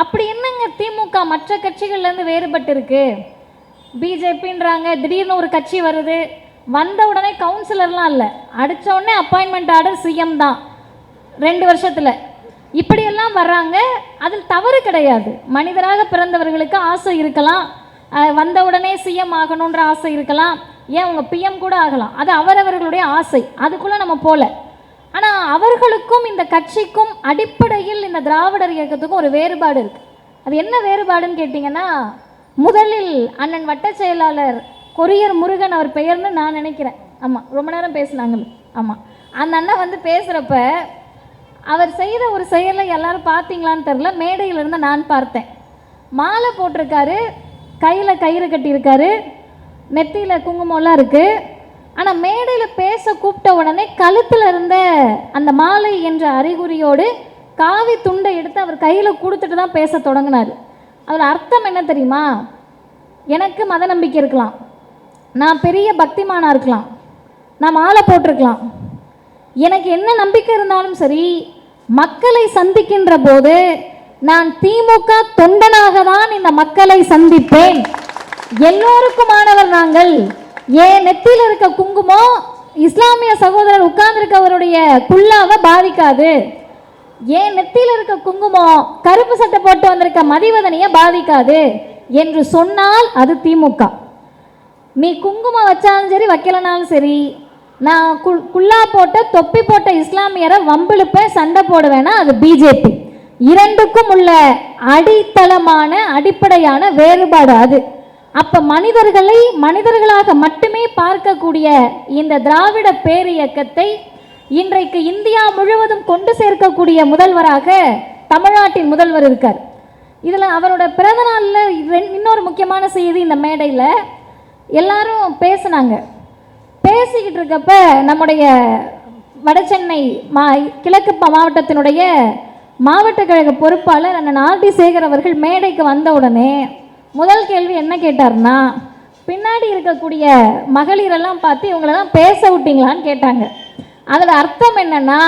அப்படி என்னங்க திமுக மற்ற கட்சிகள்லேருந்து வேறுபட்டு இருக்கு பிஜேபின்றாங்க திடீர்னு ஒரு கட்சி வருது வந்த உடனே கவுன்சிலர்லாம் இல்லை. அடித்த உடனே அப்பாயின்மெண்ட் ஆர்டர் சிஎம் தான் ரெண்டு வருஷத்தில். இப்படியெல்லாம் வர்றாங்க அதில் தவறு கிடையாது. மனிதராக பிறந்தவர்களுக்கு ஆசை இருக்கலாம் வந்த உடனே சிஎம் ஆகணுன்ற ஆசை இருக்கலாம். ஏன் அவங்க பிஎம் கூட ஆகலாம். அது அவரவர்களுடைய ஆசை. அதுக்குள்ளே நம்ம போகல. ஆனால் அவர்களுக்கும் இந்த கட்சிக்கும் அடிப்படையில் இந்த திராவிடர் இயக்கத்துக்கும் ஒரு வேறுபாடு இருக்குது அது என்ன வேறுபாடுன்னு கேட்டிங்கன்னா முதலில் அண்ணன் வட்ட செயலாளர் கொரியர் முருகன் அவர் பெயர்னு நான் நினைக்கிறேன். ஆமாம் ரொம்ப நேரம் பேசுனாங்க. ஆமாம் அந்த அண்ணன் வந்து பேசுகிறப்ப அவர் செய்த ஒரு செயலை எல்லாரும் பார்த்தீங்களான்னு தெரில மேடையில் இருந்து நான் பார்த்தேன். மாலை போட்டிருக்காரு கையில் கயிறு கட்டியிருக்காரு நெத்தியில் குங்குமம்லாம் இருக்குது ஆனால் மேடையில் பேச கூப்பிட்ட உடனே கழுத்தில் இருந்த அந்த மாலை என்ற அறிகுறியோடு காவி துண்டை எடுத்து அவர் கையில் கொடுத்துட்டு தான் பேச தொடங்கினார். அதோட அர்த்தம் என்ன தெரியுமா? எனக்கு மத நம்பிக்கை இருக்கலாம். நான் பெரிய பக்திமானாக இருக்கலாம். நான் மாலை போட்டிருக்கலாம். எனக்கு என்ன நம்பிக்கை இருந்தாலும் சரி மக்களை சந்திக்கின்ற போது நான் திமுக தொண்டனாக தான் இந்த மக்களை சந்திப்பேன். எல்லோருக்குமானவர் நாங்கள். ஏன் நெத்தியில் இருக்க குங்குமம் இஸ்லாமிய சகோதரர் உட்கார்ந்துருக்கவருடைய குல்லாவை பாதிக்காது. ஏன் நெத்தியில் இருக்க குங்குமம் கருப்பு சட்டை போட்டு வந்திருக்க மதிவதனையை பாதிக்காது என்று சொன்னால் அது திமுக. நீ குங்குமம் வச்சாலும் சரி வைக்கலனாலும் சரி நான் கு குல்லா போட்ட தொப்பி போட்ட இஸ்லாமியரை வம்பிழுப்பேன் சண்டை போடுவேன்னா அது பிஜேபி. இரண்டுக்கும் உள்ள அடித்தளமான அடிப்படையான வேறுபாடு அது. அப்ப மனிதர்களை மனிதர்களாக மட்டுமே பார்க்கக்கூடிய இந்த திராவிட பேரியக்கத்தை இன்றைக்கு இந்தியா முழுவதும் கொண்டு சேர்க்கக்கூடிய முதல்வராக தமிழ்நாட்டின் முதல்வர் இருக்கார். இதில் அவரோட பிறந்த நாளில் இன்னொரு முக்கியமான செய்தி இந்த மேடையில் எல்லாரும் பேசினாங்க. பேசிக்கிட்டு இருக்கப்ப நம்முடைய வடசென்னை மா கிழக்கு மாவட்டத்தினுடைய மாவட்ட கழக பொறுப்பாளர் அண்ணன் ஆர்டி சேகர் அவர்கள் மேடைக்கு வந்த உடனே முதல் கேள்வி என்ன கேட்டார்னா பின்னாடி இருக்கக்கூடிய மகளிரெல்லாம் பார்த்து இவங்களெல்லாம் பேச விட்டீங்களான்னு கேட்டாங்க. அதில் அர்த்தம் என்னன்னா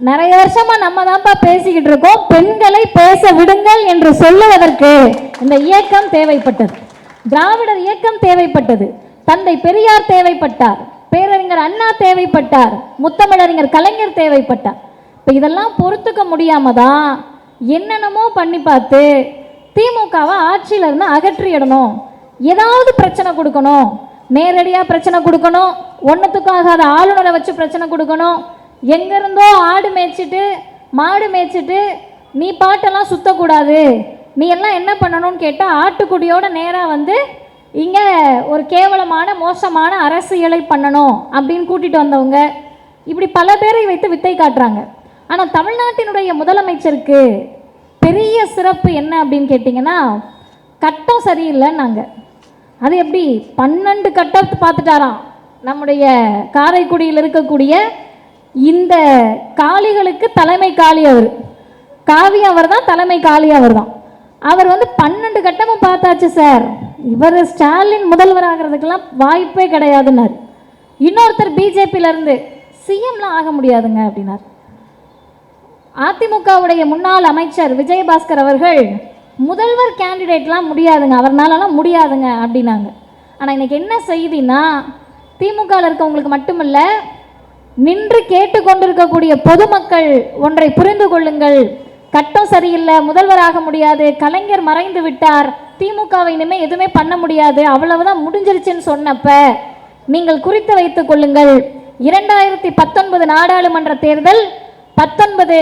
நிறைய வருஷமா நம்ம தான்ப்பா பேசிக்கிட்டு இருக்கோம் பெண்களை பேச விடுங்கள் என்று சொல்லுவதற்கு இந்த இயக்கம் தேவைப்பட்டது. திராவிடர் இயக்கம் தேவைப்பட்டது. தந்தை பெரியார் தேவைப்பட்டார். பேரறிஞர் அண்ணா தேவைப்பட்டார். முத்தமிழறிஞர் கலைஞர் தேவைப்பட்டார். இப்போ இதெல்லாம் பொறுத்துக்க முடியாம தான் என்னென்னமோ பண்ணி பார்த்து திமுகவை ஆட்சியிலேருந்து அகற்றிடணும். ஏதாவது பிரச்சனை கொடுக்கணும். நேரடியாக பிரச்சனை கொடுக்கணும். ஒன்றுத்துக்கும் ஆகாத ஆளுநரை வச்சு பிரச்சனை கொடுக்கணும். எங்கேருந்தோ ஆடு மேய்ச்சிட்டு மாடு மேய்ச்சிட்டு நீ பாட்டெல்லாம் சுத்தக்கூடாது. நீ எல்லாம் என்ன பண்ணணும்னு கேட்டால் ஆட்டுக்குடியோட நேராக வந்து இங்கே ஒரு கேவலமான மோசமான அரசியலை பண்ணணும் அப்படின்னு கூட்டிகிட்டு வந்தவங்க. இப்படி பல பேரை வைத்து வித்தை காட்டுறாங்க. ஆனால் தமிழ்நாட்டினுடைய முதலமைச்சருக்கு பெரிய சிறப்பு என்ன அப்படின்னு கேட்டிங்கன்னா கட்டம் சரியில்லைன்னாங்க. அது எப்படி? பன்னெண்டு கட்டத்தை பார்த்துட்டாராம். நம்முடைய காரைக்குடியில் இருக்கக்கூடிய இந்த காளிகளுக்கு தலைமை காளி அவர். காவி அவர் தான் தலைமை காளி அவர் தான். அவர் வந்து பன்னெண்டு கட்டமும் பார்த்தாச்சு சார். இவர் ஸ்டாலின் முதல்வர் ஆகிறதுக்கெல்லாம் வாய்ப்பே கிடையாதுன்னார். இன்னொருத்தர் பிஜேபியிலேருந்து சிஎம்லாம் ஆக முடியாதுங்க அப்படின்னார். அதிமுகவுடைய முன்னாள் அமைச்சர் விஜயபாஸ்கர் அவர்கள் முதல்வர் கேண்டிடேட்லாம் முடியாதுங்க அவர்னாலலாம் முடியாதுங்க அப்படின்னாங்க. ஆனால் இன்றைக்கி என்ன செய்தினா திமுகவில் இருக்கவங்களுக்கு மட்டுமல்ல நின்று கேட்டுக்கொண்டிருக்கக்கூடிய பொதுமக்கள் ஒன்றை புரிந்து கொள்ளுங்கள். கட்டம் சரியில்லை முதல்வராக முடியாது கலைஞர் மறைந்து விட்டார் திமுகவை இனிமேல் எதுவுமே பண்ண முடியாது அவ்வளவுதான் முடிஞ்சிருச்சுன்னு சொன்னப்ப நீங்கள் குறித்து வைத்துக் கொள்ளுங்கள். இரண்டாயிரத்தி பத்தொன்பது நாடாளுமன்ற தேர்தல் பத்தொன்பது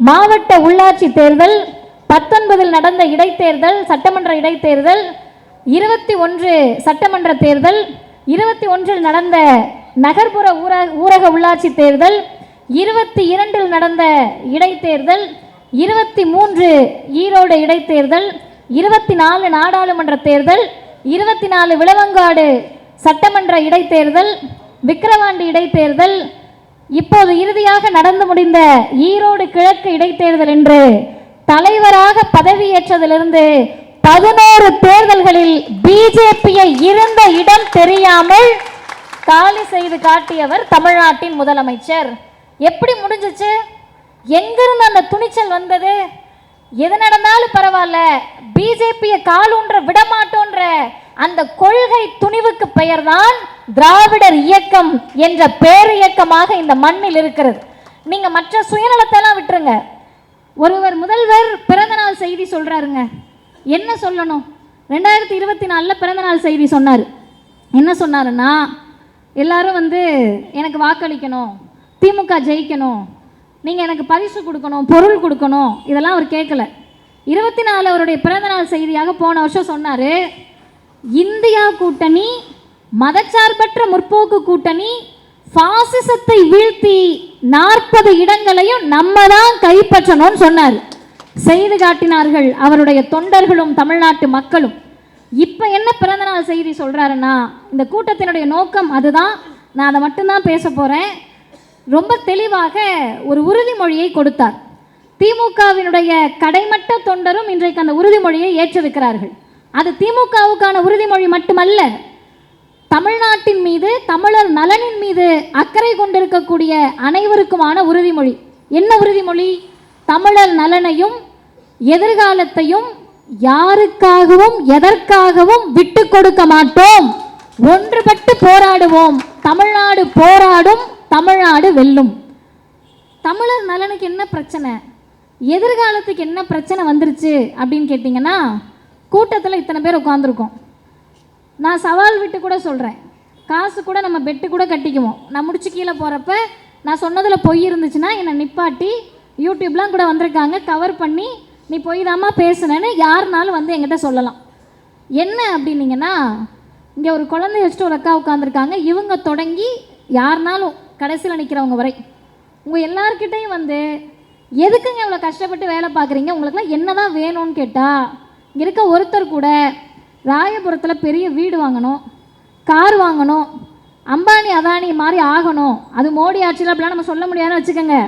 மாவட்ட உள்ளாட்சி தேர்தல் பத்தொன்பதில் நடந்த இடைத்தேர்தல் சட்டமன்ற இடைத்தேர்தல் இருபத்தி ஒன்று சட்டமன்ற தேர்தல் இருபத்தி ஒன்றில் நடந்த நகர்ப்புற ஊர ஊரக உள்ளாட்சி தேர்தல் இருபத்தி இரண்டில் நடந்த இடைத்தேர்தல் இருபத்தி மூன்று ஈரோடு இடைத்தேர்தல் இருபத்தி நாலு நாடாளுமன்ற தேர்தல் இருபத்தி நாலு விளவங்காடு சட்டமன்ற இடைத்தேர்தல் விக்கிரவாண்டி இடைத்தேர்தல் இப்போது இறுதியாக நடந்து முடிந்த ஈரோடு கிழக்கு இடைத்தேர்தல் என்று தலைவராக பதவியேற்றதிலிருந்து பதினோரு தேர்தல்களில் பிஜேபியை இருந்த இடம் தெரியாமல் காலி செய்து காட்டியவர் தமிழ்நாட்டின் முதலமைச்சர். எப்படி முடிஞ்சிச்சு? எங்கிருந்து அந்த துணிச்சல் வந்தது? எது நடந்தாலும் பரவாயில்ல. பிஜேபியை காலூன்ற விடமாட்டோன்ற அந்த கொள்கை துணிவுக்கு பெயர்தான் திராவிடர் இயக்கம் என்ற பேரியக்கமாக இந்த மண்ணில் இருக்கிறது. நீங்க மற்ற சுயநலத்தெல்லாம் விட்டுருங்க. ஒருவர் முதல்வர் பிறந்தநாள் செய்தி சொல்றாருங்க. என்ன சொல்லணும்? ரெண்டாயிரத்தி இருபத்தி நாலில் பிறந்தநாள் செய்தி சொன்னார். என்ன சொன்னாருன்னா எல்லாரும் வந்து எனக்கு வாக்களிக்கணும் திமுக ஜெயிக்கணும் நீங்கள் எனக்கு பரிசு கொடுக்கணும் பொருள் கொடுக்கணும் இதெல்லாம் அவர் கேட்கல இருபத்தி நாலு அவருடைய பிறந்தநாள் செய்தியாக போன வருஷம் சொன்னார். இந்தியா கூட்டணி மதச்சார்பற்ற முற்போக்கு கூட்டணி பாசிசத்தை வீழ்த்தி நாற்பது இடங்களையும் நம்ம தான் கைப்பற்றணும்னு சொன்னார். செய்து காட்டினார்கள் அவருடைய தொண்டர்களும் தமிழ்நாட்டு மக்களும். இப்போ என்ன பிறந்தநாள் செய்தி சொல்கிறாருன்னா இந்த கூட்டத்தினுடைய நோக்கம் அதுதான். நான் அதை மட்டும்தான் பேச போகிறேன் ரொம்ப தெளிவாக ஒரு உறுதிமொழியை கொடுத்தார். திமுகவினுடைய கடைமட்ட தொண்டரும் இன்றைக்கு அந்த உறுதிமொழியை ஏற்றிருக்கிறார்கள். அது திமுகவுக்கான உறுதிமொழி மட்டுமல்ல தமிழ்நாட்டின் மீது தமிழர் நலனின் மீது அக்கறை கொண்டிருக்கக்கூடிய அனைவருக்குமான உறுதிமொழி. என்ன உறுதிமொழி? தமிழர் நலனையும் எதிர்காலத்தையும் யாருக்காகவும் எதற்காகவும் விட்டு கொடுக்க மாட்டோம். ஒன்றுபட்டு போராடுவோம். தமிழ்நாடு போராடும் தமிழ்நாடு வெல்லும். தமிழர் நலனுக்கு என்ன பிரச்சனை? எதிர்காலத்துக்கு என்ன பிரச்சனை வந்துருச்சு அப்படின்னு கேட்டிங்கன்னா கூட்டத்தில் இத்தனை பேர் உட்காந்துருக்கோம் நான் சவால் விட்டு கூட சொல்கிறேன் காசு கூட நம்ம பெட்டு கூட கட்டிக்குவோம். நான் முடிச்சு கீழே போகிறப்ப நான் சொன்னதில் பொய் இருந்துச்சுன்னா என்னை நிப்பாட்டி யூடியூப்லாம் கூட வந்திருக்காங்க. கவர் பண்ணி நீ பொய் தாம்மா பேசுனேன்னு யாருனாலும் வந்து என்கிட்ட சொல்லலாம். என்ன அப்படின்னீங்கன்னா இங்கே ஒரு குழந்தைய வச்சுட்டு ஒரு அக்கா உட்காந்துருக்காங்க இவங்க தொடங்கி யாருனாலும் கடைசியில் நிற்கிறவங்க வரை. உங்கள் எல்லாருக்கிட்டையும் வந்து எதுக்குங்க இவ்வளோ கஷ்டப்பட்டு வேலை பார்க்குறீங்க? உங்களுக்குலாம் என்ன தான் வேணும்னு கேட்டால் இருக்க ஒருத்தர் கூட ராயபுரத்தில் பெரிய வீடு வாங்கணும் கார் வாங்கணும் அம்பானி அதானி மாதிரி ஆகணும். அது மோடி ஆட்சியில் அப்படிலாம் நம்ம சொல்ல முடியாதுன்னு வச்சுக்கோங்க.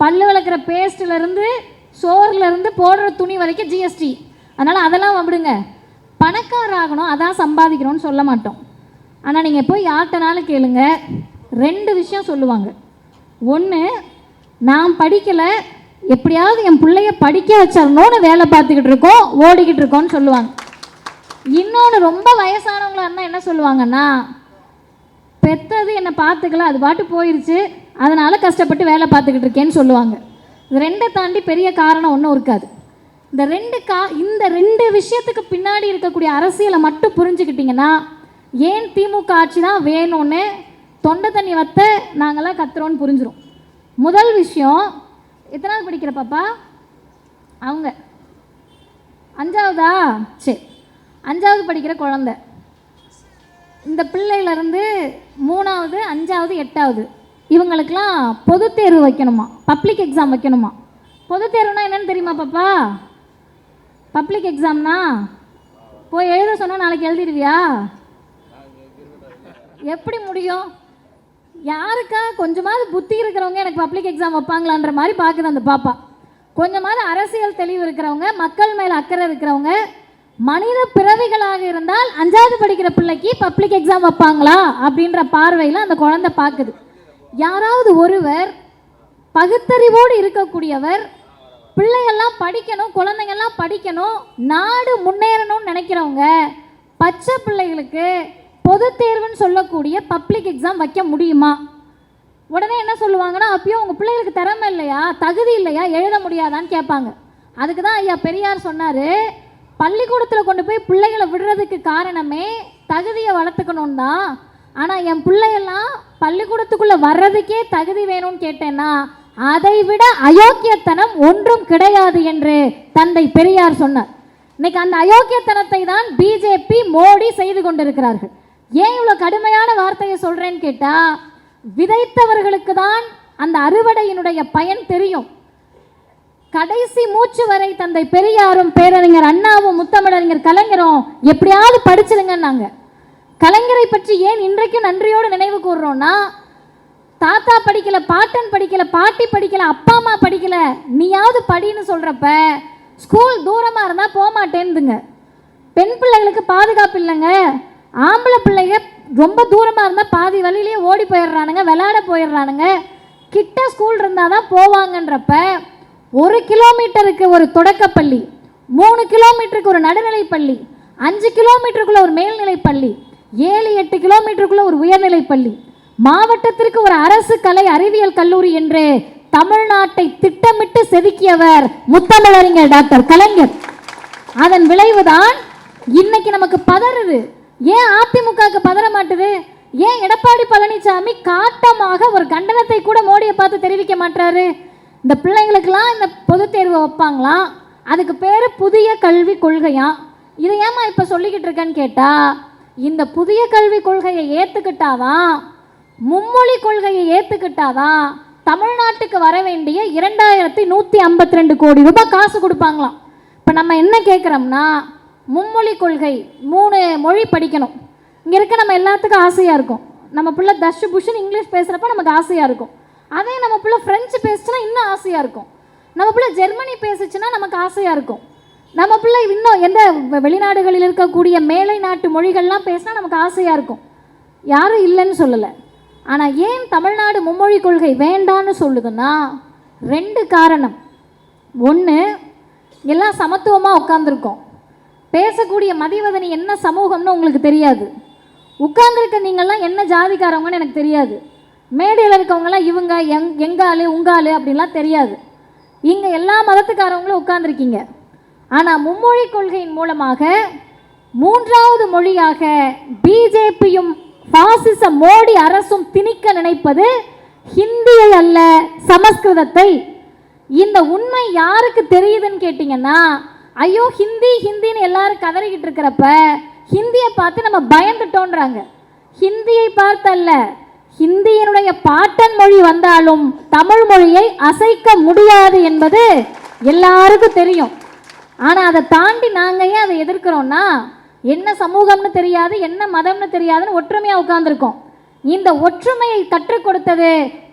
பல்லு விளக்குற பேஸ்ட்லேருந்து சோறுலேருந்து போடுற துணி வரைக்கும் ஜிஎஸ்டி அதனால் அதெல்லாம் விடுங்க. பணக்கார ஆகணும் அதான் சம்பாதிக்கணும்னு சொல்ல மாட்டோம். ஆனால் நீங்கள் போய் யார்கிட்டனாலும் கேளுங்க. ரெண்டு விஷயம் சொல்லுவாங்க. ஒன்று நான் படிக்கலை எப்படியாவது என் பிள்ளைய படிக்க வச்சிடணும்னு வேலை பார்த்துக்கிட்டு இருக்கோம் ஓடிக்கிட்டு இருக்கோம்னு சொல்லுவாங்க. இன்னொன்று ரொம்ப வயசானவங்களா இருந்தால் என்ன சொல்லுவாங்கன்னா பெத்தது என்னை பார்த்துக்கல அது பாட்டு போயிடுச்சு அதனால் கஷ்டப்பட்டு வேலை பார்த்துக்கிட்டு இருக்கேன்னு சொல்லுவாங்க. இது ரெண்டை தாண்டி பெரிய காரணம் ஒன்றும் இருக்காது. இந்த ரெண்டு கா இந்த ரெண்டு விஷயத்துக்கு பின்னாடி இருக்கக்கூடிய அரசியலை மட்டும் புரிஞ்சுக்கிட்டிங்கன்னா ஏன் திமுக ஆட்சி தான் வேணும்னு தொண்டை தண்ணி வத்த நாங்களாம் கத்துறோன்னு புரிஞ்சிடும் முதல் விஷயம் எத்தனாவது படிக்கிற பாப்பா? அவங்க. அஞ்சாவதா? சரி. அஞ்சாவது படிக்கிற குழந்த. இந்த பிள்ளையிலேருந்து மூணாவது அஞ்சாவது எட்டாவது. இவங்களுக்கெல்லாம் பொது தேர்வு வைக்கணுமா? பப்ளிக் எக்ஸாம் வைக்கணுமா? பொது தேர்வுனா என்னென்னு தெரியுமா பாப்பா? பப்ளிக் எக்ஸாம்னா போய் எழுத சொன்னால் நாளைக்கு எழுதிடுவியா? எப்படி முடியும்? யாருக்கா கொஞ்சமாவது புத்தி இருக்கிறவங்க எனக்கு பப்ளிக் எக்ஸாம் வைப்பாங்களான்ற மாதிரி பார்க்குது அந்த பாப்பா. கொஞ்சமாவது அரசியல் தெளிவு இருக்கிறவங்க மக்கள் மேலே அக்கறை இருக்கிறவங்க மனித பிறவிகளாக இருந்தால் அஞ்சாவது படிக்கிற பிள்ளைக்கு பப்ளிக் எக்ஸாம் வைப்பாங்களா அப்படின்ற பார்வையில் அந்த குழந்தை பார்க்குது. யாராவது ஒருவர் பகுத்தறிவோடு இருக்கக்கூடியவர் பிள்ளைங்கள்லாம் படிக்கணும் குழந்தைங்கள்லாம் படிக்கணும் நாடு முன்னேறணும்னு நினைக்கிறவங்க பச்சை பிள்ளைகளுக்கு பொது தேர்வுன்னு சொல்லக்கூடிய பப்ளிக் எக்ஸாம் வைக்க முடியுமா? உடனே என்ன சொல்லுவாங்கன்னா அப்பயும் உங்கள் பிள்ளைகளுக்கு திறமை இல்லையா? தகுதி இல்லையா? எழுத முடியாதான்னு கேட்பாங்க. அதுக்கு தான் ஐயா பெரியார் சொன்னார் பள்ளிக்கூடத்தில் கொண்டு போய் பிள்ளைகளை விடுறதுக்கு காரணமே தகுதியை வளர்த்துக்கணும் தான் ஆனால் என் பிள்ளையெல்லாம் பள்ளிக்கூடத்துக்குள்ளே வர்றதுக்கே தகுதி வேணும்னு கேட்டேன்னா அதை விட அயோக்கியத்தனம் ஒன்றும் கிடையாது என்று தந்தை பெரியார் சொன்னார். இன்னைக்கு அந்த அயோக்கியத்தனத்தை தான் பிஜேபி மோடி செய்து கொண்டிருக்கிறார்கள். ஏன் இவ்வளோ கடுமையான வார்த்தையை சொல்கிறேன்னு கேட்டால் விதைத்தவர்களுக்கு தான் அந்த அறுவடையினுடைய பயன் தெரியும். கடைசி மூச்சு வரை தந்தை பெரியாரும் பேரறிஞர் அண்ணாவும் முத்தமிழறிஞர் கலைஞரும் எப்படியாவது படிச்சிருங்கன்னாங்க. கலைஞரை பற்றி ஏன் இன்றைக்கும் நன்றியோடு நினைவு கூறுறோம்னா தாத்தா படிக்கல பாட்டன் படிக்கல பாட்டி படிக்கல அப்பா அம்மா படிக்கல நீயாவது படின்னு சொல்கிறப்ப ஸ்கூல் தூரமாக இருந்தால் போக மாட்டேன்துங்க பெண் பிள்ளைகளுக்கு பாதுகாப்பு இல்லைங்க. ஆம்பளை பிள்ளைங்க ரொம்ப தூரமாக இருந்தால் பாதி வழியிலேயே ஓடி போயிடுறானுங்க விளையாட போயிடுறானுங்க. கிட்ட ஸ்கூல் இருந்தால் தான் போவாங்கன்றப்ப ஒரு கிலோமீட்டருக்கு ஒரு தொடக்கப்பள்ளி மூணு கிலோமீட்டருக்கு ஒரு நடுநிலை பள்ளி அஞ்சு கிலோமீட்டருக்குள்ளே ஒரு மேல்நிலை பள்ளி ஏழு எட்டு கிலோமீட்டருக்குள்ளே ஒரு உயர்நிலை பள்ளி மாவட்டத்திற்கு ஒரு அரசு கலை அறிவியல் கல்லூரி என்று தமிழ்நாட்டை திட்டமிட்டு செதுக்கியவர் முத்தமிழறிஞர் டாக்டர் கலைஞர். அதன் விளைவுதான் இன்னைக்கு நமக்கு பதறுது. ஏன் அதிமுகவுக்கு பதற மாட்டுது? ஏன் எடப்பாடி பழனிசாமி காட்டமாக ஒரு கண்டனத்தை கூட மோடியை பார்த்து தெரிவிக்க மாட்டாரு இந்த பிள்ளைங்களுக்கெல்லாம் இந்த பொது தேர்வு வைப்பாங்களாம் அதுக்கு பேர் புதிய கல்வி கொள்கையா? இதை ஏமா இப்போ சொல்லிக்கிட்டு இருக்கேன்னு கேட்டால் இந்த புதிய கல்வி கொள்கையை ஏற்றுக்கிட்டாதான் மும்மொழி கொள்கையை ஏற்றுக்கிட்டாதான் தமிழ்நாட்டுக்கு வர வேண்டிய இரண்டாயிரத்தி நூற்றி ஐம்பத்தி ரெண்டு கோடி ரூபாய் காசு கொடுப்பாங்களாம். இப்போ நம்ம என்ன கேட்குறோம்னா மும்மொழி கொள்கை மூணு மொழி படிக்கணும். இங்கே இருக்க நம்ம எல்லாத்துக்கும் ஆசையாக இருக்கும். நம்ம பிள்ளை தஷ் புஷன் இங்கிலீஷ் பேசுகிறப்ப நமக்கு ஆசையாக இருக்கும். அதே நம்ம பிள்ளை ஃப்ரெஞ்சு பேசுச்சுன்னா இன்னும் ஆசையாக இருக்கும். நம்ம பிள்ளை ஜெர்மனி பேசுச்சுன்னா நமக்கு ஆசையாக இருக்கும். நம்ம பிள்ளை இன்னும் எந்த வெளிநாடுகளில் இருக்கக்கூடிய மேலை நாட்டு மொழிகள்லாம் பேசினா நமக்கு ஆசையாக இருக்கும். யாரும் இல்லைன்னு சொல்லலை. ஆனால் ஏன் தமிழ்நாடு மும்மொழி கொள்கை வேண்டான்னு சொல்லுதுன்னா ரெண்டு காரணம். ஒன்று எல்லாம் சமத்துவமாக உட்காந்துருக்கோம் பேசக்கூடிய மதிவதனி என்ன சமூகம்னு உங்களுக்கு தெரியாது. உட்கார்ந்துருக்க நீங்கள்லாம் என்ன ஜாதிக்காரவங்கன்னு எனக்கு தெரியாது. மேடையில் இருக்கவங்கலாம் இவங்க எங் எங்காலு உங்காலு அப்படின்லாம் தெரியாது. இங்கே எல்லா மதத்துக்காரவங்களும் உட்கார்ந்துருக்கீங்க. ஆனால் மும்மொழி கொள்கையின் மூலமாக மூன்றாவது மொழியாக பிஜேபியும் பாசிச மோடி அரசும் திணிக்க நினைப்பது ஹிந்தியை அல்ல சமஸ்கிருதத்தை. இந்த உண்மை யாருக்கு தெரியுதுன்னு கேட்டிங்கன்னா ஐயோ ஹிந்தி ஹிந்தின்னு எல்லாரும் கதறிக்கிட்டு இருக்கிறப்ப ஹிந்தியை பார்த்து நம்ம பயந்துட்டோன்றாங்க. ஹிந்தியை பார்த்தல்ல. ஹிந்தியினுடைய பாட்டன் மொழி வந்தாலும் தமிழ் மொழியை அசைக்க முடியாது என்பது எல்லாருக்கும் தெரியும். ஆனால் அதை தாண்டி நாங்கள் ஏன் அதை எதிர்க்கிறோம்னா என்ன சமூகம்னு தெரியாது என்ன மதம்னு தெரியாதுன்னு ஒற்றுமையாக உட்கார்ந்துருக்கோம். இந்த ஒற்றுமையை கற்றுக் கொடுத்தது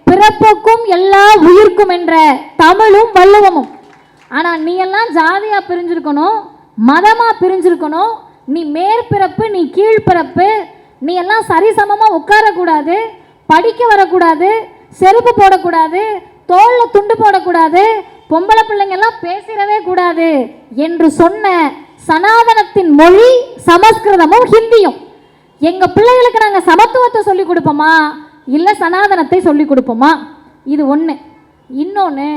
பிறப்புக்கும் எல்லா உயிர்க்கும் என்ற தமிழும் வள்ளுவமும். ஆனால் நீ எல்லாம் ஜாதியாக பிரிஞ்சிருக்கணும் மதமாக பிரிஞ்சிருக்கணும் நீ மேற்பிறப்பு நீ கீழ்பிறப்பு நீ எல்லாம் சரிசமமாக உட்காரக்கூடாது படிக்க வரக்கூடாது செருப்பு போடக்கூடாது தோளில் துண்டு போடக்கூடாது பொம்பளை பிள்ளைங்க எல்லாம் பேசிடவே கூடாது என்று சொன்ன சனாதனத்தின் மொழி சமஸ்கிருதமும் ஹிந்தியும். எங்கள் பிள்ளைகளுக்கு நாங்கள் சமத்துவத்தை சொல்லி கொடுப்போமா? இல்லை சனாதனத்தை சொல்லி கொடுப்போமா? இது ஒன்று இன்னொன்று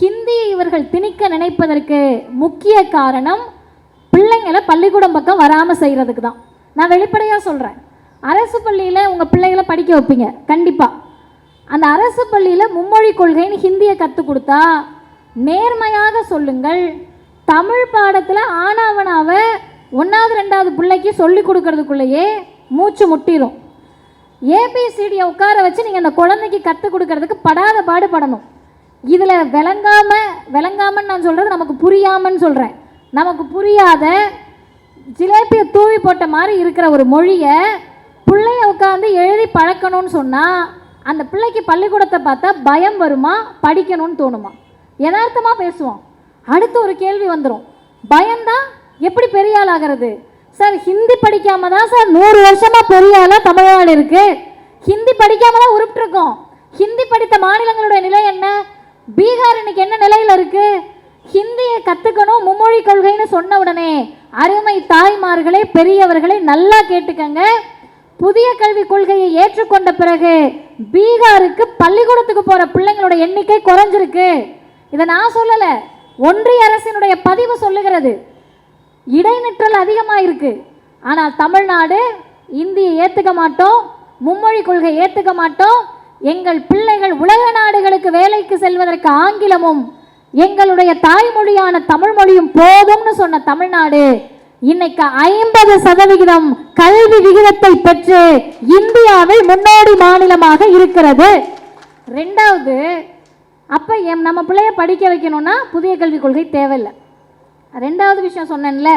ஹிந்தியை இவர்கள் திணிக்க நினைப்பதற்கு முக்கிய காரணம் பிள்ளைங்களை பள்ளிக்கூடம் பக்கம் வராமல் செய்கிறதுக்கு தான். நான் வெளிப்படையாக சொல்கிறேன் அரசு பள்ளியில் உங்கள் பிள்ளைகளை படிக்க வைப்பீங்க. கண்டிப்பாக அந்த அரசு பள்ளியில் மும்மொழி கொள்கைன்னு ஹிந்தியை கற்றுக் கொடுத்தா நேர்மையாக சொல்லுங்கள். தமிழ் பாடத்தில் ஆனாவனாவை ஒன்றாவது ரெண்டாவது பிள்ளைக்கு சொல்லி கொடுக்கறதுக்குள்ளேயே மூச்சு முட்டிடும் ஏபிசிடியை உட்கார வச்சு நீங்கள் அந்த குழந்தைக்கு கற்றுக் கொடுக்கறதுக்கு படாத பாடுபடணும். இதில் விளங்காம விளங்காமன்னு நான் சொல்கிறது நமக்கு புரியாமன்னு சொல்கிறேன் நமக்கு புரியாத ஜிலேபியை தூவி போட்ட மாதிரி இருக்கிற ஒரு மொழியை பிள்ளைய உட்காந்து எழுதி பழக்கணும்னு சொன்னால் அந்த பிள்ளைக்கு பள்ளிக்கூடத்தை பார்த்தா பயம் வருமா படிக்கணும்னு தோணுமா? யதார்த்தமாக பேசுவோம். அடுத்து ஒரு கேள்வி வந்துடும் பயம்தான் எப்படி பெரிய ஆள் ஆகிறது? சார் ஹிந்தி படிக்காம தான் சார் நூறு வருஷமாக பெரிய ஆளாக தமிழ்நாடு இருக்குது ஹிந்தி படிக்காம தான் உருப்பிட்டுருக்கோம். ஹிந்தி படித்த மாநிலங்களுடைய நிலை என்ன? பீகார் இன்னைக்கு என்ன நிலையில் இருக்கு? ஹிந்தியை கற்றுக்கணும் மும்மொழி கொள்கைன்னு சொன்ன உடனே அருமை தாய்மார்களே பெரியவர்களே நல்லா கேட்டுக்கங்க. புதிய கல்விக் கொள்கையை ஏற்றுக்கொண்ட பிறகு பீகாருக்கு பள்ளிக்கூடத்துக்கு போகிற பிள்ளைங்களோட எண்ணிக்கை குறைஞ்சிருக்கு. இதை நான் சொல்லலை ஒன்றிய அரசினுடைய பதிவு சொல்லுகிறது. இடைநிற்றல் அதிகமாக இருக்கு ஆனால் தமிழ்நாடு இந்தியை ஏற்றுக்க மாட்டோம் மும்மொழி கொள்கை ஏற்றுக்க மாட்டோம் எங்கள் பிள்ளைகள் உலக நாடுகளுக்கு வேலைக்கு செல்வதற்கு ஆங்கிலமும் எங்களுடைய தாய்மொழியான தமிழ் மொழியும் போதும்னு சொன்ன தமிழ்நாடு இன்னைக்கு ஐம்பது சதவிகிதம் கல்வி விகிதத்தை பெற்று இந்தியாவில் முன்னோடி மாநிலமாக இருக்கிறது. ரெண்டாவது அப்போ எம் நம்ம பிள்ளைய படிக்க வைக்கணும்னா புதிய கல்விக் கொள்கை தேவையில்லை. ரெண்டாவது விஷயம் சொன்னேன்ல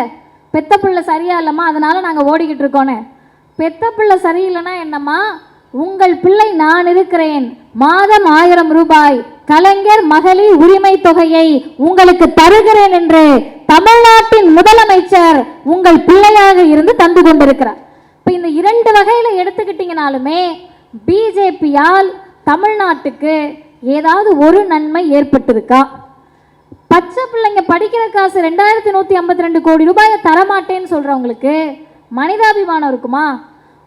பெத்த பிள்ளை சரியா இல்லைம்மா அதனால நாங்கள் ஓடிக்கிட்டு இருக்கோன்னு. பெத்த பிள்ளை சரியில்லைன்னா என்னம்மா உங்கள் பிள்ளை நான் இருக்கிறேன். மாதம் ஆயிரம் ரூபாய். கலைஞர் மகளிர் உரிமை தொகையை உங்களுக்கு தருகிறேன் என்று தமிழ்நாட்டின் முதலமைச்சர் உங்கள் பிள்ளையாக இருந்து தந்து கொண்டிருக்கிறார். இப்போ இந்த இரண்டு வகையில் எடுத்துக்கிட்டிங்கனாலுமே பிஜேபியால் தமிழ்நாட்டுக்கு ஏதாவது ஒரு நன்மை ஏற்பட்டிருக்கா? பச்சை பிள்ளைங்க படிக்கிற காசு ரெண்டாயிரத்தி நூற்றி ஐம்பத்தி ரெண்டு கோடி ரூபாயை தரமாட்டேன்னு சொல்கிறவங்களுக்கு மனிதாபிமானம் இருக்குமா?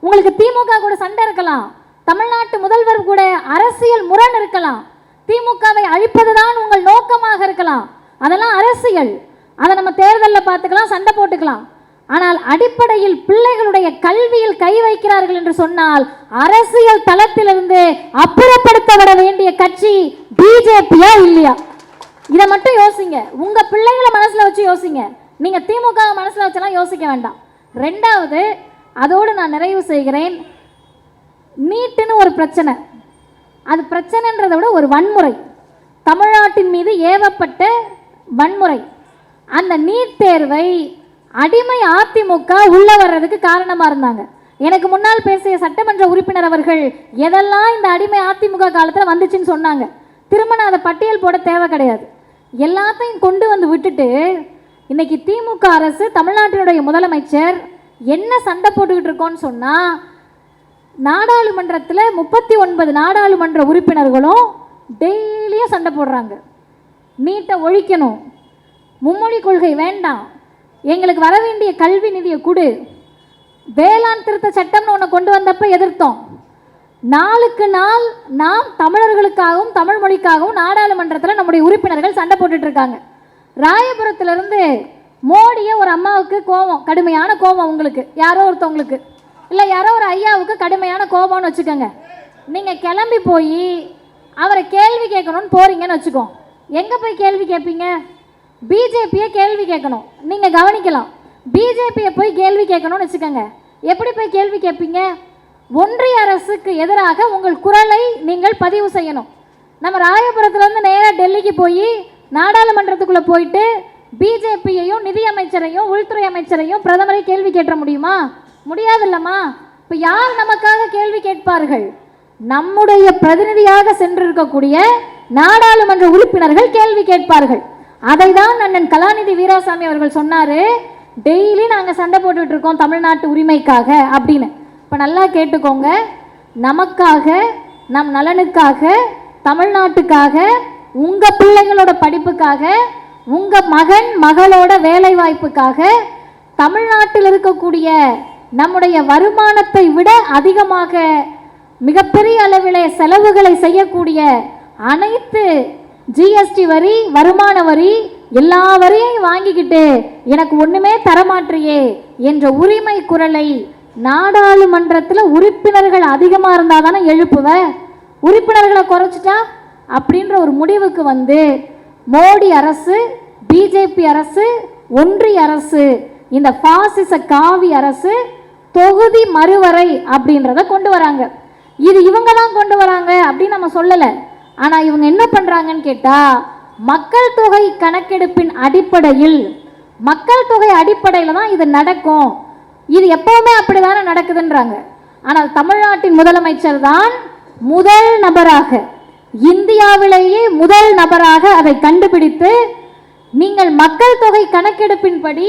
உங்களுக்கு திமுக கூட சண்டை இருக்கலாம். தமிழ்நாட்டு முதல்வர் கூட அரசியல் முரண் இருக்கலாம். திமுகவை அழிப்பதுதான் உங்கள் நோக்கமாக இருக்கலாம். அதெல்லாம் அரசியல். அதை நம்ம தேர்தலில் பார்த்துக்கலாம் சண்டை போட்டுக்கலாம். ஆனால் அடிப்படையில் பிள்ளைகளுடைய கல்வியில் கை வைக்கிறார்கள் என்று சொன்னால் அரசியல் தளத்திலிருந்து அப்புறப்படுத்தப்பட வேண்டிய கட்சி பிஜேபியா இல்லையா? இதை மட்டும் யோசிங்க. உங்க பிள்ளைகளை மனசுல வச்சு யோசிங்க. நீங்க திமுக மனசுல வச்செல்லாம் யோசிக்க வேண்டாம். ரெண்டாவது அதோடு நான் நிறைவு செய்கிறேன். நீட்டுன்னு ஒரு பிரச்சனை. அது பிரச்சனைன்றதை விட ஒரு வன்முறை. தமிழ்நாட்டின் மீது ஏவப்பட்ட வன்முறை. அந்த நீட் தேர்வை அடிமை அதிமுக உள்ளே வர்றதுக்கு காரணமாக இருந்தாங்க. எனக்கு முன்னால் பேசிய சட்டமன்ற உறுப்பினர் அவர்கள் எதெல்லாம் இந்த அடிமை அதிமுக காலத்தில் வந்துச்சுன்னு சொன்னாங்க. திரும்ப நான் அதை பட்டியல் போட தேவை கிடையாது. எல்லாத்தையும் கொண்டு வந்து விட்டுட்டு இன்னைக்கு திமுக அரசு தமிழ்நாட்டினுடைய முதலமைச்சர் என்ன சண்டை போட்டுக்கிட்டு இருக்கோன்னு சொன்னால் நாடாளுமன்றத்தில் முப்பத்தி ஒன்பது நாடாளுமன்ற உறுப்பினர்களும் டெய்லியும் சண்டை போடுறாங்க. நீட்டை ஒழிக்கணும். மும்மொழி கொள்கை வேண்டாம். எங்களுக்கு வர வேண்டிய கல்வி நிதியை கொடு. வேளாண் திருத்த சட்டம்னு ஒன்று கொண்டு வந்தப்ப எதிர்த்தோம். நாளுக்கு நாள் நாம் தமிழர்களுக்காகவும் தமிழ் மொழிக்காகவும் நாடாளுமன்றத்தில் நம்முடைய உறுப்பினர்கள் சண்டை போட்டுட்ருக்காங்க ராயபுரத்திலிருந்து மோடியை ஒரு அம்மாவுக்கு கோபம் கடுமையான கோபம் உங்களுக்கு. யாரோ ஒருத்தவங்களுக்கு. இல்லை யாரோ ஒரு ஐயாவுக்கு கடுமையான கோபம்னு வச்சுக்கோங்க. நீங்கள் கிளம்பி போய் அவரை கேள்வி கேட்கணும்னு போறீங்கன்னு வச்சுக்கோ. எங்கே போய் கேள்வி கேட்பீங்க பிஜேபியை கேள்வி கேட்கணும். நீங்கள் கவனிக்கலாம். பிஜேபியை போய் கேள்வி கேட்கணும்னு வச்சுக்கோங்க. எப்படி போய் கேள்வி கேட்பீங்க ஒன்றிய அரசுக்கு எதிராக உங்கள் குரலை நீங்கள் பதிவு செய்யணும். நம்ம ராயபுரத்துலேருந்து நேராக டெல்லிக்கு போய் நாடாளுமன்றத்துக்குள்ளே போயிட்டு பிஜேபியையும் நிதியமைச்சரையும் உள்துறை அமைச்சரையும் பிரதமரை கேள்வி கேட்ட முடியுமா? முடியாதுல்லம்மா. இப்போ யார் நமக்காக கேள்வி கேட்பார்கள்? நம்முடைய பிரதிநிதியாக சென்றிருக்கக்கூடிய நாடாளுமன்ற உறுப்பினர்கள் கேள்வி கேட்பார்கள். அதை தான் அண்ணன் கலாநிதி வீராசாமி அவர்கள் சொன்னாரு டெய்லி நாங்கள் சண்டை போட்டுட்டு இருக்கோம் தமிழ்நாட்டு உரிமைக்காக அப்படின்னு. இப்போ நல்லா கேட்டுக்கோங்க. நமக்காக நம் நலனுக்காக தமிழ்நாட்டுக்காக உங்க பிள்ளைங்களோட படிப்புக்காக உங்க மகன் மகளோட வேலை வாய்ப்புக்காக தமிழ்நாட்டில் இருக்கக்கூடிய நம்முடைய வருமானத்தை விட அதிகமாக மிகப்பெரிய அளவிலே செலவுகளை செய்யக்கூடிய அனைத்து ஜிஎஸ்டி வரி வருமான வரி எல்லா வரியையும் வாங்கிக்கிட்டு எனக்கு ஒன்றுமே தரமாற்றியே என்ற உரிமை குரலை நாடாளுமன்றத்தில் உறுப்பினர்கள் அதிகமாக இருந்தால் தானே எழுப்புவ? உறுப்பினர்களை குறைச்சிட்டா? அப்படின்ற ஒரு முடிவுக்கு வந்து மோடி அரசு பிஜேபி அரசு ஒன்றிய அரசு இந்த பாசிச காவி அரசு தொகுதி மறுவரை அப்படின்றத கொண்டு வராங்க. இது இவங்க தான் கொண்டு வராங்க அப்படின்னு நம்ம சொல்லலை. ஆனால் இவங்க என்ன பண்ணுறாங்கன்னு கேட்டால் மக்கள் தொகை கணக்கெடுப்பின் அடிப்படையில் மக்கள் தொகை அடிப்படையில் தான் இது நடக்கும். இது எப்பவுமே அப்படிதானே நடக்குதுன்றாங்க. ஆனால் தமிழ்நாட்டின் முதலமைச்சர் தான் முதல் நபராக இந்தியாவிலேயே முதல் நபராக அதை கண்டுபிடித்து நீங்கள் மக்கள் தொகை கணக்கெடுப்பின்படி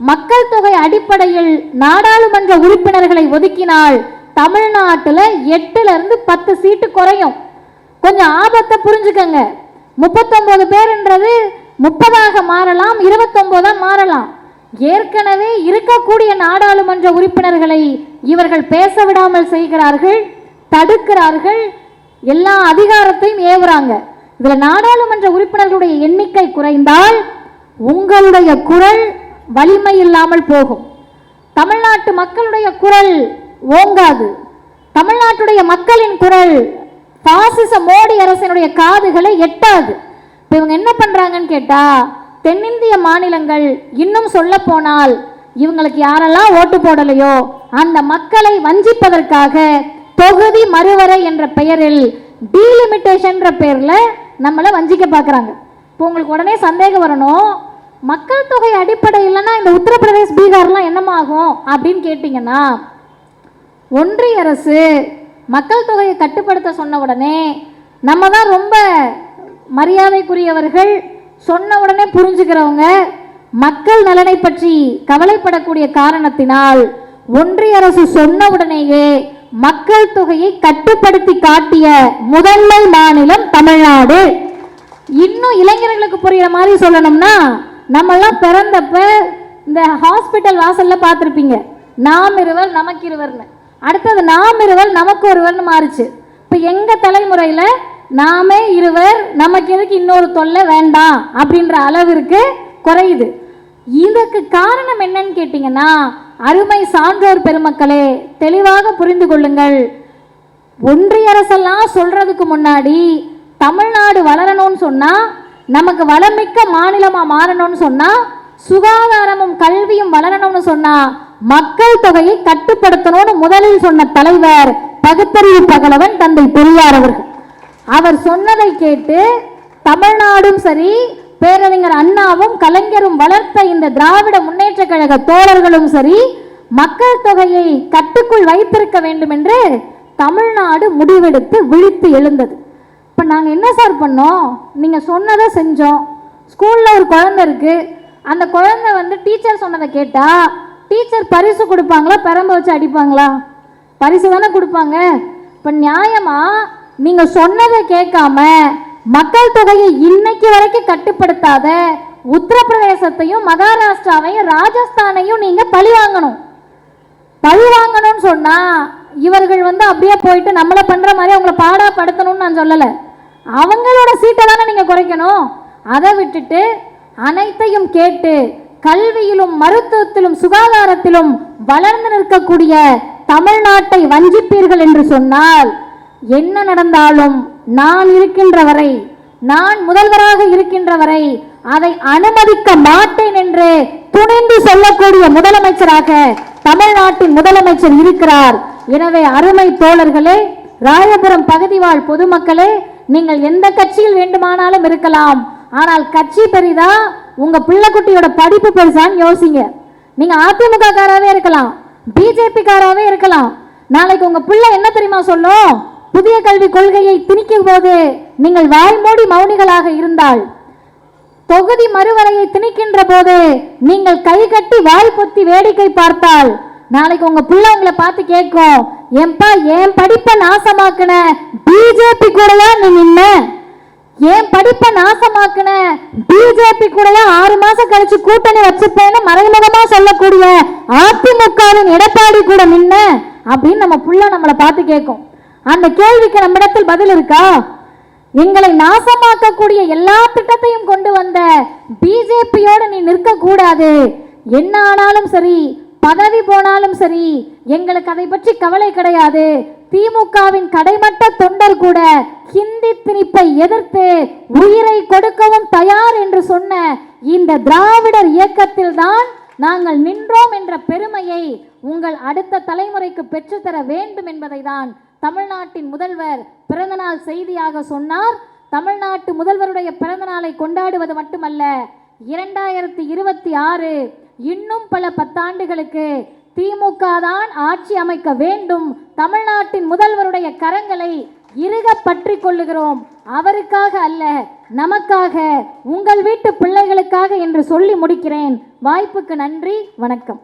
மக்கள் தொகை அடிப்படையில் நாடாளுமன்ற உறுப்பினர்களை ஒதுக்கினால் தமிழ்நாட்டில் எட்டுல இருந்து பத்து சீட்டு குறையும். கொஞ்சம் ஆபத்தை புரிஞ்சுக்கங்க. முப்பத்தொன்பது பேருன்றது முப்பதாக மாறலாம் இருபத்தொன்பதா மாறலாம். ஏற்கனவே இருக்கக்கூடிய நாடாளுமன்ற உறுப்பினர்களை இவர்கள் பேச விடாமல் செய்கிறார்கள் தடுக்கிறார்கள் எல்லா அதிகாரத்தையும் ஏவுறாங்க. இதுல நாடாளுமன்ற உறுப்பினர்களுடைய எண்ணிக்கை குறைந்தால் உங்களுடைய குரல் வலிமை இல்லாமல் போகும். தமிழ்நாட்டு மக்களுடைய குரல் ஓங்காது. தமிழ்நாட்டுடைய மக்களின் குரல் பாசிச மோடி அரசினுடைய காதுகளை எட்டாது. இப்போ இவங்க என்ன பண்றாங்கன்னு கேட்டால் தென்னிந்திய மாநிலங்கள் இன்னும் சொல்ல போனால் இவங்களுக்கு யாரெல்லாம் ஓட்டு போடலையோ அந்த மக்களை வஞ்சிப்பதற்காக தொகுதி மறுவரை என்ற பெயரில் டீலிமிட்டேஷன்ற பெயரில் நம்மளை வஞ்சிக்க பார்க்குறாங்க. இப்போ உங்களுக்கு உடனே சந்தேகம் வரணும் மக்கள் தொகை அடிப்படையில்னா இந்த உத்தரப்பிரதேஷ் பீகார்லாம் என்னமாகும் அப்படின்னு கேட்டிங்கன்னா ஒன்றிய அரசு மக்கள் தொகையை கட்டுப்படுத்த சொன்ன உடனே நம்ம தான் ரொம்ப மரியாதைக்குரியவர்கள் சொன்ன உடனே புரிஞ்சுக்கிறவங்க மக்கள் நலனை பற்றி கவலைப்படக்கூடிய காரணத்தினால் ஒன்றிய அரசு சொன்ன உடனேயே மக்கள் தொகையை கட்டுப்படுத்தி காட்டிய முதன்மை மாநிலம் தமிழ்நாடு. இன்னும் இளைஞர்களுக்கு புரியுற மாதிரி சொல்லணும்னா நம்மெல்லாம் பிறந்தப்ப இந்த ஹாஸ்பிட்டல் வாசலில் பார்த்துருப்பீங்க. நாம் இருவர் நமக்கு இருவர்னு அடுத்தது நாம் இருவர் நமக்கு ஒருவர்னு மாறுச்சு. இப்போ எங்கள் தலைமுறையில் நாமே இருவர் நமக்கு எதுக்கு இன்னொரு தொல்லை வேண்டாம் அப்படின்ற அளவிற்கு குறையுது. இதுக்கு காரணம் என்னன்னு கேட்டிங்கன்னா அருமை சான்றோர் பெருமக்களே தெளிவாக புரிந்து கொள்ளுங்கள். ஒன்றிய அரசெல்லாம் சொல்கிறதுக்கு முன்னாடி தமிழ்நாடு வளரணும்னு சொன்னால் நமக்கு வளமிக்க மாநிலமாக மாறணும்னு சொன்னால் சுகாதாரமும் கல்வியும் வளரணும்னு சொன்னால் மக்கள் தொகையை கட்டுப்படுத்தணும்னு முதலில் சொன்ன தலைவர் பகுத்தறிவு பகலவன் தந்தை பெரியார் அவர்கள். அவர் சொன்னதை கேட்டு தமிழ்நாடும் சரி பேரறிஞர் அண்ணாவும் கலைஞரும் வளர்த்த இந்த திராவிட முன்னேற்ற கழக தோழர்களும் சரி மக்கள் தொகையை கட்டுக்குள் வைத்திருக்க வேண்டும் என்று தமிழ்நாடு முடிவெடுத்து விழித்து எழுந்தது. இப்போ நாங்கள் என்ன சார் பண்ணோம்? நீங்கள் சொன்னதை செஞ்சோம். ஸ்கூலில் ஒரு குழந்தை இருக்குது அந்த குழந்தை வந்து டீச்சர் சொன்னதை கேட்டால் டீச்சர் பரிசு கொடுப்பாங்களா? பெரம்ப வச்சு அடிப்பாங்களா? பரிசு தானே கொடுப்பாங்க. இப்போ நியாயமாக நீங்கள் சொன்னதை கேட்காம மக்கள் தொகையை இன்னைக்கு வரைக்கும் கட்டுப்படுத்தாத உத்தரப்பிரதேசத்தையும் மகாராஷ்டிராவையும் ராஜஸ்தானையும் நீங்கள் பழி வாங்கணும். பழி வாங்கணும்னு சொன்னா இவர்கள் வந்து அப்படியே போயிட்டு நம்மளை பண்ணுற மாதிரி அவங்கள பாடாப்படுத்தணும்னு நான் சொல்லலை. அவங்களோட சீட்டை தானே நீங்கள் குறைக்கணும். அதை விட்டுட்டு அனைத்தையும் கேட்டு கல்வியிலும் மருத்துவத்திலும் சுகாதாரத்திலும் வளர்ந்து நிற்கக்கூடிய தமிழ்நாட்டை வஞ்சிப்பீர்கள் என்று சொன்னால் என்ன நடந்தாலும் நான் இருக்கின்ற வரை நான் முதல்வராக இருக்கின்ற வரை அதை அனுமதிக்க மாட்டேன் என்று துணிந்து சொல்லக்கூடிய முதலமைச்சராக தமிழ்நாட்டின் முதலமைச்சர் இருக்கிறார். எனவே அருமை தோழர்களே ராயபுரம் பகுதி வாழ் பொதுமக்களே நீங்கள் எந்த கட்சியில் வேண்டுமானாலும் இருக்கலாம். ஆனால் கட்சி பெரிதா உங்க பிள்ளைக்குட்டியோட படிப்பு பெருசான்னு யோசிங்க. நீங்க அதிமுக காராவே இருக்கலாம் பிஜேபி காராவே இருக்கலாம். நாளைக்கு உங்க பிள்ளை என்ன தெரியுமா சொல்லும்? புதிய கல்வி கொள்கையை திணிக்கும் போது நீங்கள் வாய்மூடி மௌனிகளாக இருந்தால். தொகுதி மறுவரையை திணிக்கின்ற போது நீங்கள் கை கட்டி வாய் பொத்தி வேடிக்கை பார்த்தால். நாளைக்கு உங்க பிள்ளை உங்களை பார்த்து கேட்கும். ஏன்பா என் படிப்பை நாசமாக்குன? பிஜேபி கூட தான் நீ நின்ன? என் படிப்பை நாசமாக்குன? பிஜேபி கூட தான் ஆறு மாசம் கழிச்சு கூட்டணி வச்சுப்பேன்னு மறைமுகமா சொல்லக்கூடிய அதிமுகவின் எடப்பாடி கூட நின்ன? அப்படின்னு நம்ம புள்ள நம்மளை பார்த்து கேட்கும். அந்த கேள்விக்கு நம்மிடத்தில் பதில் இருக்கா? எங்களை நாசமாக்கக்கூடிய எல்லா திட்டத்தையும் கொண்டு வந்த பிஜேபியோடு நீ நிற்க கூடாது என்ன ஆனாலும் சரி பதவி போனாலும் சரி எங்களுக்கு அதை பற்றி கவலை கிடையாது. திமுகவின் கடைமட்ட தொண்டர் கூட ஹிந்தி திணிப்பை எதிர்த்து உயிரை கொடுக்கவும் தயார் என்று சொன்ன இந்த திராவிடர் இயக்கத்தில் தான் நாங்கள் நின்றோம் என்ற பெருமையை உங்கள் அடுத்த தலைமுறைக்கு பெற்றுத்தர வேண்டும் என்பதை தான் தமிழ்நாட்டின் முதல்வர் பிறந்தநாள் செய்தியாக சொன்னார். தமிழ்நாட்டு முதல்வருடைய பிறந்தநாளை கொண்டாடுவது மட்டுமல்ல இரண்டாயிரத்தி இருபத்தி ஆறு இன்னும் பல பத்தாண்டுகளுக்கு திமுக தான் ஆட்சி அமைக்க வேண்டும். தமிழ்நாட்டின் முதல்வருடைய கரங்களை இறுக பற்றி கொள்ளுகிறோம். அவருக்காக அல்ல நமக்காக உங்கள் வீட்டு பிள்ளைகளுக்காக என்று சொல்லி முடிக்கிறேன். வாய்ப்புக்கு நன்றி வணக்கம்.